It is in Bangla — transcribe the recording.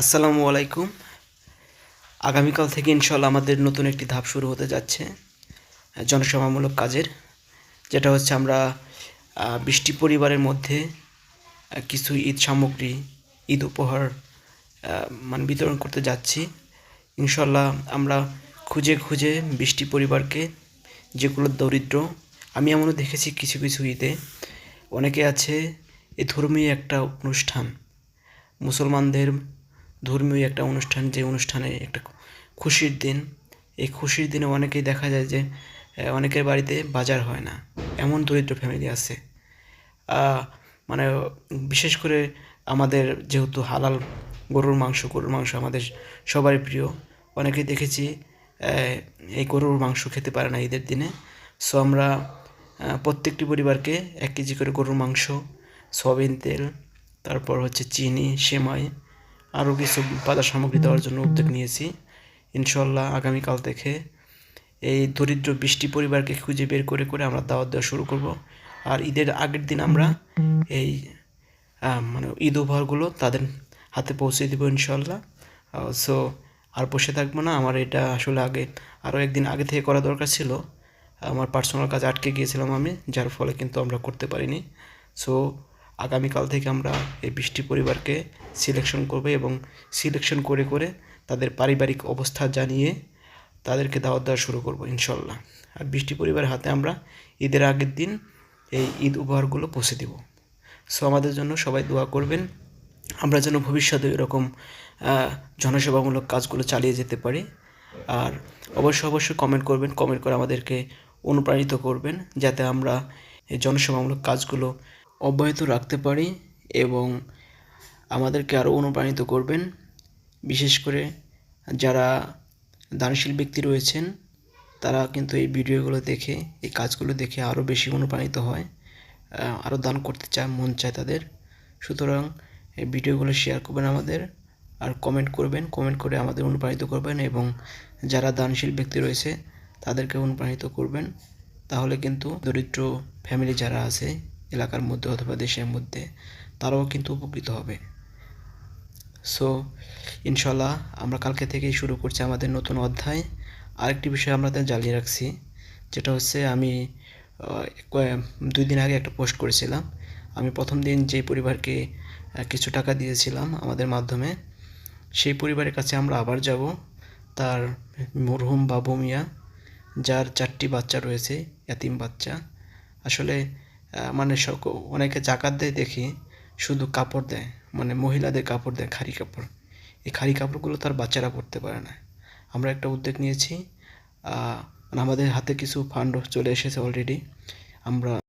আসসালামু আলাইকুম। আগামীকাল থেকে ইনশাল্লাহ আমাদের নতুন একটি ধাপ শুরু হতে যাচ্ছে জনসেবামূলক কাজের, যেটা হচ্ছে আমরা বৃষ্টি পরিবারের মধ্যে কিছু ঈদ সামগ্রী, ঈদ উপহার মানে বিতরণ করতে যাচ্ছি। ইনশাল্লাহ আমরা খুঁজে খুঁজে বৃষ্টি পরিবারকে, যেগুলো দরিদ্র, আমি এমনও দেখেছি কিছু কিছু ঈদে, অনেকে আছে এ ধর্মীয় একটা অনুষ্ঠান, মুসলমানদের ধর্মীয় একটা অনুষ্ঠান, যে অনুষ্ঠানে একটা খুশির দিন। এই খুশির দিনে অনেকেই দেখা যায় যে অনেকের বাড়িতে বাজার হয় না। এমন দরিদ্র ফ্যামিলি আছে। মানে বিশেষ করে আমাদের যেহেতু হালাল গরুর মাংস গরুর মাংস আমাদের সবারই প্রিয়। অনেকেই দেখেছি এই গরুর মাংস খেতে পারে না ঈদের দিনে। সো আমরা প্রত্যেকটি পরিবারকে এক কেজি করে গরুর মাংস, সয়াবিন তেল, তারপর হচ্ছে চিনি, সেমাই আরও কিছু বাজার সামগ্রী দেওয়ার জন্য উদ্যোগ নিয়েছি। ইনশাল্লাহ আগামীকাল থেকে এই দরিদ্র বৃষ্টি পরিবারকে খুঁজে বের করে করে আমরা দাওয়াত দেওয়া শুরু করব। আর ঈদের আগের দিন আমরা এই মানে ঈদ উপহারগুলো তাদের হাতে পৌঁছে দেবো ইনশাল্লাহ সো আর বসে থাকব না, আমার এটা আসলে আগে, আরও একদিন আগে থেকে করা দরকার ছিল। আমার পার্সোনাল কাজ আটকে গিয়েছিলাম আমি, যার ফলে কিন্তু আমরা করতে পারিনি। সো আগামীকাল থেকে আমরা এই বৃষ্টি পরিবারকে সিলেকশন করব এবং সিলেকশন করে করে তাদের পারিবারিক অবস্থা জানিয়ে তাদেরকে দাওয়াত দেওয়া শুরু করব ইনশাল্লাহ আর বৃষ্টি পরিবারের হাতে আমরা ঈদের আগের দিন এই ঈদ উপহারগুলো পৌঁছে দেব। সো আমাদের জন্য সবাই দোয়া করবেন, আমরা যেন ভবিষ্যতে এরকম জনসেবামূলক কাজগুলো চালিয়ে যেতে পারি। আর অবশ্যই অবশ্যই কমেন্ট করবেন কমেন্ট করে আমাদেরকে অনুপ্রাণিত করবেন, যাতে আমরা এই জনসেবামূলক কাজগুলো অব্যাহত রাখতে পারি এবং আমাদেরকে আরও অনুপ্রাণিত করবেন। বিশেষ করে যারা দানশীল ব্যক্তি রয়েছেন, তারা কিন্তু এই ভিডিওগুলো দেখে, এই কাজগুলো দেখে আরও বেশি অনুপ্রাণিত হয় আরও দান করতে চায়, মন চায় তাদের। সুতরাং এই ভিডিওগুলো শেয়ার করবেন আমাদের আর কমেন্ট করবেন কমেন্ট করে আমাদের অনুপ্রাণিত করবেন এবং যারা দানশীল ব্যক্তি রয়েছে, তাদেরকে অনুপ্রাণিত করবেন। তাহলে কিন্তু দরিদ্র ফ্যামিলি যারা আছে এলাকার মধ্যে অথবা দেশের মধ্যে, তারাও কিন্তু উপকৃত হবে। সো ইনশাল্লাহ আমরা কালকে থেকেই শুরু করছি আমাদের নতুন অধ্যায়। আরেকটি বিষয় আমরা জ্বালিয়ে রাখছি, যেটা হচ্ছে আমি দুই দিন আগে একটা পোস্ট করেছিলাম। আমি প্রথম দিন যেই পরিবারকে কিছু টাকা দিয়েছিলাম আমাদের মাধ্যমে, সেই পরিবারের কাছে আমরা আবার যাব। তার মরহুম বাবু মিয়া, যার চারটি বাচ্চা রয়েছে এতিম বাচ্চা। আসলে মানে অনেকে জাকাত দেয় দেখি, শুধু কাপড় দেয় মানে মহিলাদের কাপড় দেয় খারি কাপড়। এই খারি কাপড়গুলো তার বাচ্চারা পরতে পারে না। আমরা একটা উদ্যোগ নিয়েছি আমাদের হাতে কিছু ফান্ড চলে এসেছে অলরেডি আমরা